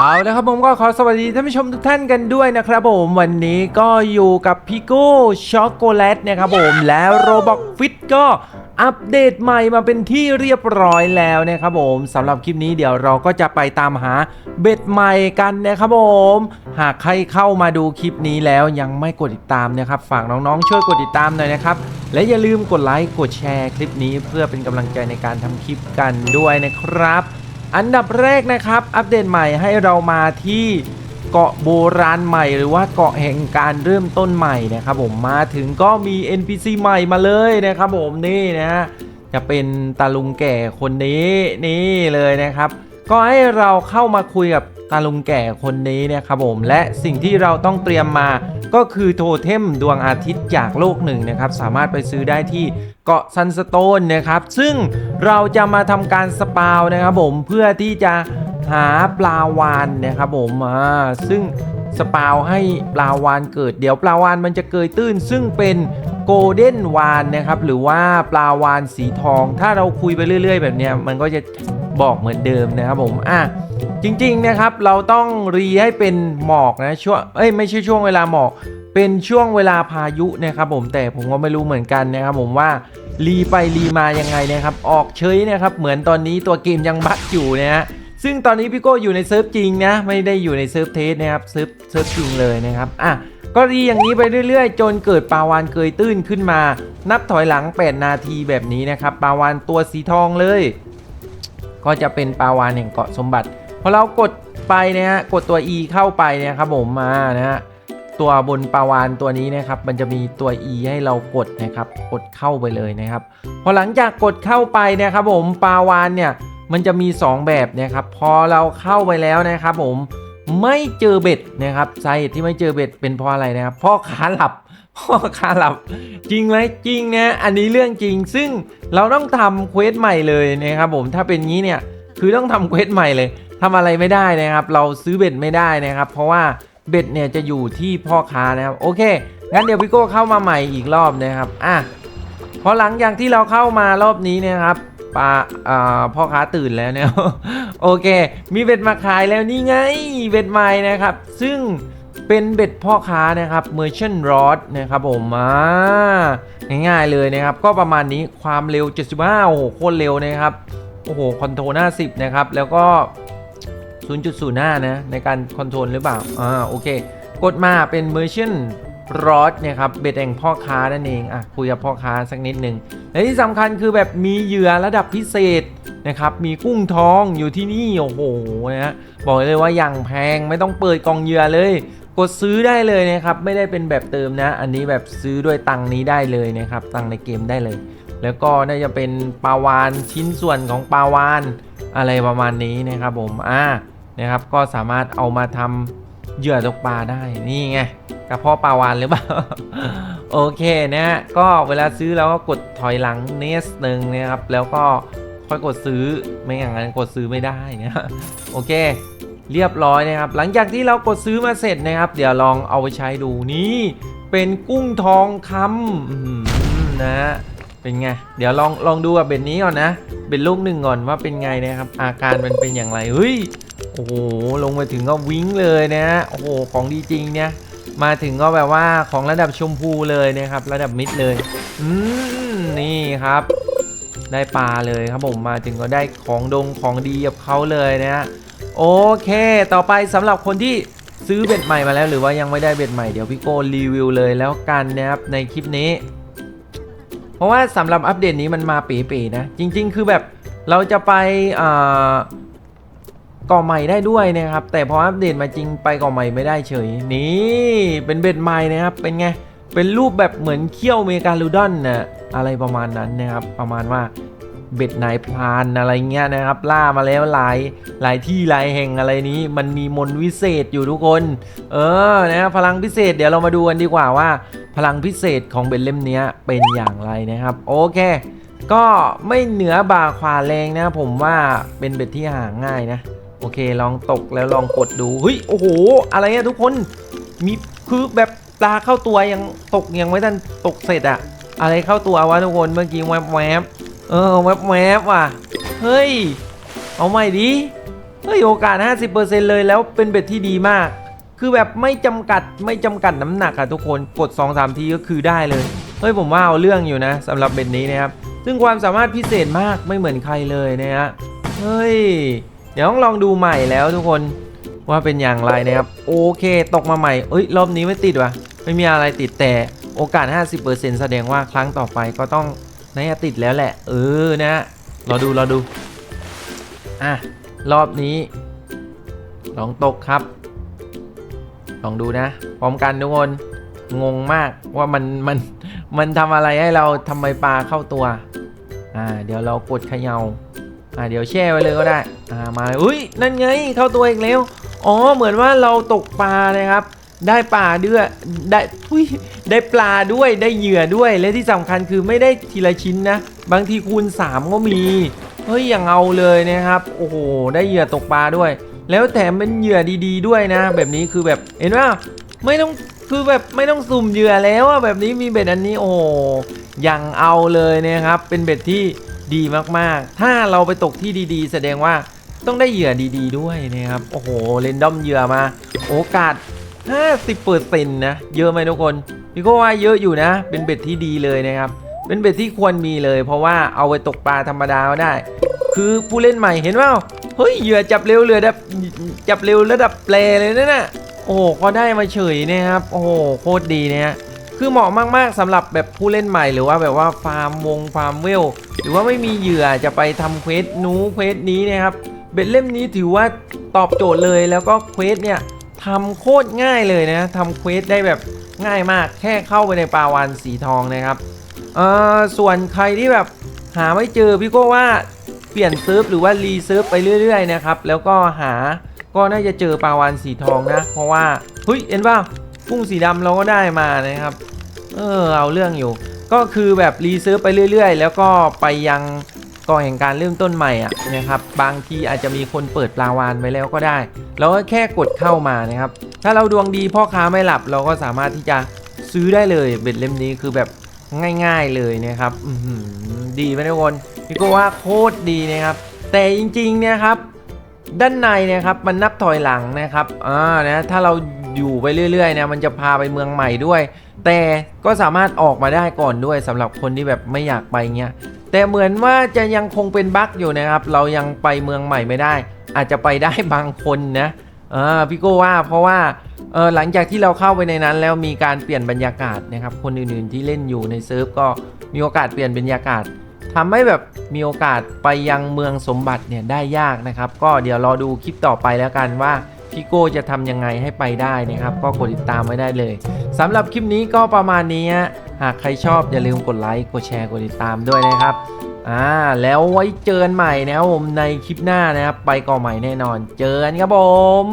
เอาละครับผมก็ขอสวัสดีท่านผู้ชมทุกท่านกันด้วยนะครับผมวันนี้ก็อยู่กับพี่โก้ช็อกโกแลตนะครับผมแล้วโรบอกฟิตก็อัปเดตใหม่มาเป็นที่เรียบร้อยแล้วนะครับผมสำหรับคลิปนี้เดี๋ยวเราก็จะไปตามหาเบ็ดใหม่กันนะครับผม หากใครเข้ามาดูคลิปนี้แล้วยังไม่กดติดตามนะครับฝากน้องๆ ช่วยกดติดตามหน่อยนะครับ และอย่าลืมกดไลค์กดแชร์คลิปนี้เพื่อเป็นกำลังใจในการทำคลิปกันด้วยนะครับ อันดับแรกนะครับ อัปเดตใหม่ให้เรามาที่เกาะโบราณใหม่ หรือว่าเกาะแห่งการเริ่มต้นใหม่นะครับผมมาถึงก็มี NPC ใหม่มาเลยนะครับผมนี่นะฮะจะเป็นตาลุงแก่คนนี้นี่เลยนะครับ ก็ให้เราเข้ามาคุยกับ ตาลุงแก่คนนี้นะครับผมและสิ่งที่เราต้องเตรียมมาก็คือโทเทมดวงอาทิตย์จากโลกหนึ่งนะครับสามารถไปซื้อได้ที่เกาะซันสโตนนะครับซึ่งเราจะมาทำการสปาวนะครับผมเพื่อที่จะหาปลาวานนะครับผมอ่าซึ่งสปาวให้ปลาวานเกิดเดี๋ยวปลาวานมันจะเกยตื้น ซึ่งเป็นโกลเด้นวานนะครับหรือว่าปลาวานสีทอง ถ้าเราคุยไปเรื่อย ๆ แบบเนี้ยมันก็จะบอกเหมือนเดิมนะครับผมอะ จริงๆนะครับเราต้องรีให้เป็นหมอกนะช่วงเอ้ยไม่ใช่ช่วงเวลาหมอก เป็นช่วงเวลาพายุนะครับผมแต่ผมก็ไม่รู้เหมือนกันนะครับผมว่ารีไปรีมายังไงนะครับออกเฉยนะครับเหมือนตอนนี้ตัวเกมยังบั๊กอยู่นะฮะซึ่งตอนนี้พี่โก้อยู่ในเซิร์ฟจริงนะไม่ได้อยู่ในเซิร์ฟเทสนะครับเซิร์ฟเซิร์ฟจริงเลยนะครับอะก็รีอย่างนี้ไปเรื่อยๆ จนเกิดปลาวานเกยตื้นขึ้นมา นับถอยหลัง 8 นาทีแบบนี้นะครับปลาวานตัวสีทองเลย ก็จะเป็นปลาวานแห่งเกาะสมบัติ อเรากดไปเนี่ยฮะกดตัว E เข้าไปเนี่ยครับผมมานะฮะตัวบนปลาวานตัวนี้นะครับมันจะมีตัว E ให้เรากดนะครับ กดเข้าไปเลยนะครับ พอหลังจากกดเข้าไปเนะครับผมปลาวานเนี่ยมันจะมี 2 แบบนะครับ พอเราเข้าไปแล้วนะครับ ผมไม่เจอเบ็ดนะครับสาเหตุที่ไม่เจอเบ็ดเป็นเพราะอะไรนะครับเพ่อขาหลับพ่อค้าหลับจริงไหมจริงนะอันนี้เรื่องจริงซึ่งเราต้องทำเควสใหม่เลยนะครับผมถ้าเป็นงี้เนี่ยคือต้องทำเควสใหม่เลย ทำอะไรไม่ได้นะครับ เราซื้อเบ็ดไม่ได้นะครับ เพราะว่าเบ็ดเนี่ยจะอยู่ที่พ่อค้านะครับ โอเค งั้นเดี๋ยวพี่โก้เข้ามาใหม่อีกรอบนะครับอะพอหลังจากที่เราเข้ามารอบนี้เนะครับปลาอ่าพ่อค้าตื่นแล้วเนี่ยโอเค มีเบ็ดมาขายแล้วนี่ไงเบ็ดใหม่นะครับ ซึ่งเป็นเบ็ดพ่อค้านะครับ Merchant Rod นะครับผมอ่าง่ายๆเลยนะครับ ก็ประมาณนี้ความเร็ว 75 โอ้โหโคตรเร็วนะครับ โอ้โห คอนโทรลหน้า10นะครับ แล้วก็ 0.05 นะ ในการคอนโทรลหรือเปล่า อ่า โอเค กดมาเป็น Merchant Rod เนี่ยครับเบ็ดแห่งพ่อค้านั่นเองอะคุยกับพ่อค้าสักนิดหนึ่งและที่สำคัญคือแบบมีเหยื่อระดับพิเศษนะครับมีกุ้งทองอยู่ที่นี่โอ้โหนะฮะบอกเลยว่าอย่างแพงไม่ต้องเปิดกองเหยื่อเลย กดซื้อได้เลยนะครับไม่ได้เป็นแบบเติมนะ อันนี้แบบซื้อด้วยตังนี้ได้เลยนะครับตังในเกมได้เลย แล้วก็น่าจะเป็นปลาวานชิ้นส่วนของปลาวานอะไรประมาณนี้นะครับผมอ่า นะครับ ก็สามารถเอามาทำเหยื่อตกปลาได้นี่ไงกระเพาะปลาวานหรือเปล่าโอเคนะฮะก็เวลาซื้อเราก็กดถอยหลังเนสหนึ่งนะครับ แล้วก็ค่อยกดซื้อไม่อย่างนั้นกดซื้อไม่ได้นะโอเค เรียบร้อยนะครับ หลังจากที่เรากดซื้อมาเสร็จนะครับ เดี๋ยวลองเอาไปใช้ดูนี่เป็นกุ้งทองคำนะเป็นไง เดี๋ยวลองลองดูกับเบ็ดนี้ก่อนนะเป็นลูกหนึ่งก่อนว่าเป็นไงนะครับ อาการมันเป็นอย่างไรเฮ้ย อ้โหลงมาถึงก็วิ้งเลยนะฮะโอ้โหของดีจริงเนี่ยมาถึงก็แบบว่าของระดับชมพูเลยนะครับ ระดับมิดเลยอืมนี่ครับ ได้ปลาเลยครับผมมาถึงก็ได้ของดงของดีกับเขาเลยนะฮะโอเค ต่อไปสำหรับคนที่ซื้อเบ็ดใหม่มาแล้ว หรือว่ายังไม่ได้เบ็ดใหม่เดี๋ยวพี่โก้รีวิวเลยแล้วกันนะครับในคลิปนี้ เพราะว่าสำหรับอัปเดตนี้มันมาเป๋ๆนะ จริง ๆ คือแบบเราจะไป ก่อใหม่ได้ด้วยนะครับ แต่พออัปเดตมาจริงไปก่อใหม่ไม่ได้เฉย นี่เป็นเบ็ดใหม่นะครับ เป็นไง เป็นรูปแบบเหมือนเขี้ยวเมกาลูดอนนะอะไรประมาณนั้นนะครับ ประมาณว่าเบ็ดนายพรานอะไรเงี้ยนะครับ ล่ามาแล้วหลายหลายที่หลายแห่งอะไรนี้ มันมีมนวิเศษอยู่ทุกคน เออนะพลังพิเศษเดี๋ยวเรามาดูกันดีกว่าว่า พลังพิเศษของเบ็ดเล่มนี้เป็นอย่างไรนะครับ โอเค ก็ไม่เหนือบ่าขวาแรงนะ ผมว่าเป็นเบ็ดที่หาง่ายนะ โอเคลองตกแล้วลองกดดูเฮ้ยโอ้โห อะไรอะทุกคนมีคือแบบปลาเข้าตัวยังตกยังไม่ทันตกเสร็จอะอะไรเข้าตัววะทุกคนเมื่อกี้แวบแวบเออแวบแวบว่ะเฮ้ยเอาใหม่ดิเฮ้ยโอกาส 50%เลยแล้วเป็นเบ็ดที่ดีมาก คือแบบไม่จำกัดไม่จำกัดน้ำหนักอะทุกคนกด 2-3 ทีก็คือได้เลยเฮ้ยผมว่าเอาเรื่องอยู่นะสำหรับเบ็ดนี้นะครับซึ่งความสามารถพิเศษมากไม่เหมือนใครเลยนะฮะเฮ้ย เดี๋ยวต้องลองดูใหม่แล้วทุกคนว่าเป็นอย่างไรนะครับ โอเค ตกมาใหม่เอ้ยรอบนี้ไม่ติดว่ะ ไม่มีอะไรติดแต่โอกาส 50%แสดงว่าครั้งต่อไปก็ต้องน่าจะติดแล้วแหละ เออนะรอดูรอดูอะรอบนี้ ลองตกครับ ลองดูนะ พร้อมกันทุกคนงงมากว่ามันมันมันทำอะไรให้เราทำไมปลาเข้าตัว อ่า เดี๋ยวเรากดเขยา่า อ่าเดี๋ยวแช่ไว้เลยก็ได้อ่ามาอุ้ยนั่นไงเข้าตัวอีกแล้วอ๋อเหมือนว่าเราตกปลานะครับ ได้ปลาด้วยได้ทุยได้ปลาด้วยได้เหยื่อด้วยและที่สำคัญคือไม่ได้ทีละชิ้นนะ บางทีคูณ 3 ก็มีเฮ้ยอย่างเอาเลยนะครับ โอ้โหได้เหยื่อตกปลาด้วย แล้วแถมเป็นเหยื่อดี ๆ ด้วยนะ แบบนี้คือแบบเห็นว่าไม่ต้องคือแบบไม่ต้องสุ่มเหยื่อแล้วอะแบบนี้มีเบ็ดอันนี้โอ้ย่างเอาเลยนะครับ เป็นเบ็ดที่ ดีมากๆ ถ้าเราไปตกที่ดีๆ แสดงว่าต้องได้เหยื่อดีๆ ด้วยนะครับ โอ้โหเรนดอมเหยื่อมา โอกาส 50%นะ เยอะไหมทุกคนพี่ก็ว่าเยอะอยู่นะ เป็นเบ็ดที่ดีเลยนะครับ เป็นเบ็ดที่ควรมีเลย เพราะว่าเอาไปตกปลาธรรมดาก็ได้ คือผู้เล่นใหม่เห็นว่าเฮ้ยเหยื่อจับเร็วเรือดับจับเร็วระดับแปลเลยนะน่ะโอ้โหก็ได้มาเฉยนะครับ โอ้โหโคตรดีนะฮะ คือเหมาะมากๆสำหรับแบบผู้เล่นใหม่หรือว่าแบบว่าฟาร์มวงฟาร์มเวล หรือว่าไม่มีเหยื่อจะไปทำเควสนู้เควสนี้นะครับเบ็ดเล่มนี้ถือว่าตอบโจทย์เลยแล้วก็เควสเนี่ยทำโคตรง่ายเลยนะทำเควสได้แบบง่ายมากแค่เข้าไปในปาวานสีทองนะครับเอ่อส่วนใครที่แบบหาไม่เจอพี่ก็ว่าเปลี่ยนเซิร์ฟหรือว่ารีเซิร์ฟไปเรื่อยๆนะครับแล้วก็หาก็น่าจะเจอปาวานสีทองนะ เพราะว่าเฮ้ยเห็นป่ะ กุ้งสีดำเราก็ได้มานะครับ เออเอาเรื่องอยู่ ก็คือแบบรีเซิร์ฟไปเรื่อย ๆ แล้วก็ไปยังกองแห่งการเริ่มต้นใหม่อะนะครับ บางทีอาจจะมีคนเปิดปลาวานไว้แล้วก็ได้ เราก็แค่กดเข้ามานะครับ ถ้าเราดวงดีพ่อค้าไม่หลับ เราก็สามารถที่จะซื้อได้เลยเบ็ดเล่มนี้คือแบบง่าย ๆเลยนะครับอืดีไหมทุกคนพี่ก็ว่าโคตรดีนะครับ แต่จริงๆเนี่ยครับด้านในเนะครับมันนับถอยหลังนะครับอ่านะถ้าเรา อยู่ไปเรื่อยๆนะมันจะพาไปเมืองใหม่ด้วย แต่ก็สามารถออกมาได้ก่อนด้วยสำหรับคนที่แบบไม่อยากไปเงี้ยแต่เหมือนว่าจะยังคงเป็นบั๊กอยู่นะครับ เรายังไปเมืองใหม่ไม่ได้ อาจจะไปได้บางคนนะอ่าพี่โก้ว่าเพราะว่าเออหลังจากที่เราเข้าไปในนั้นแล้วมีการเปลี่ยนบรรยากาศนะครับ คนอื่นๆที่เล่นอยู่ในเซิร์ฟก็มีโอกาสเปลี่ยนบรรยากาศทำให้แบบมีโอกาสไปยังเมืองสมบัติเนี่ยได้ยากนะครับ ก็เดี๋ยวรอดูคลิปต่อไปแล้วกันว่า พี่โก้จะทำยังไงให้ไปได้นะครับ ก็กดติดตามไว้ได้เลยสำหรับคลิปนี้ก็ประมาณนี้ฮะหากใครชอบอย่าลืมกดไลค์กดแชร์กดติดตามด้วยนะครับอ่าแล้วไว้เจอกันใหม่นะครับผมในคลิปหน้านะครับ ไปก่อใหม่แน่นอน เจอกันครับผม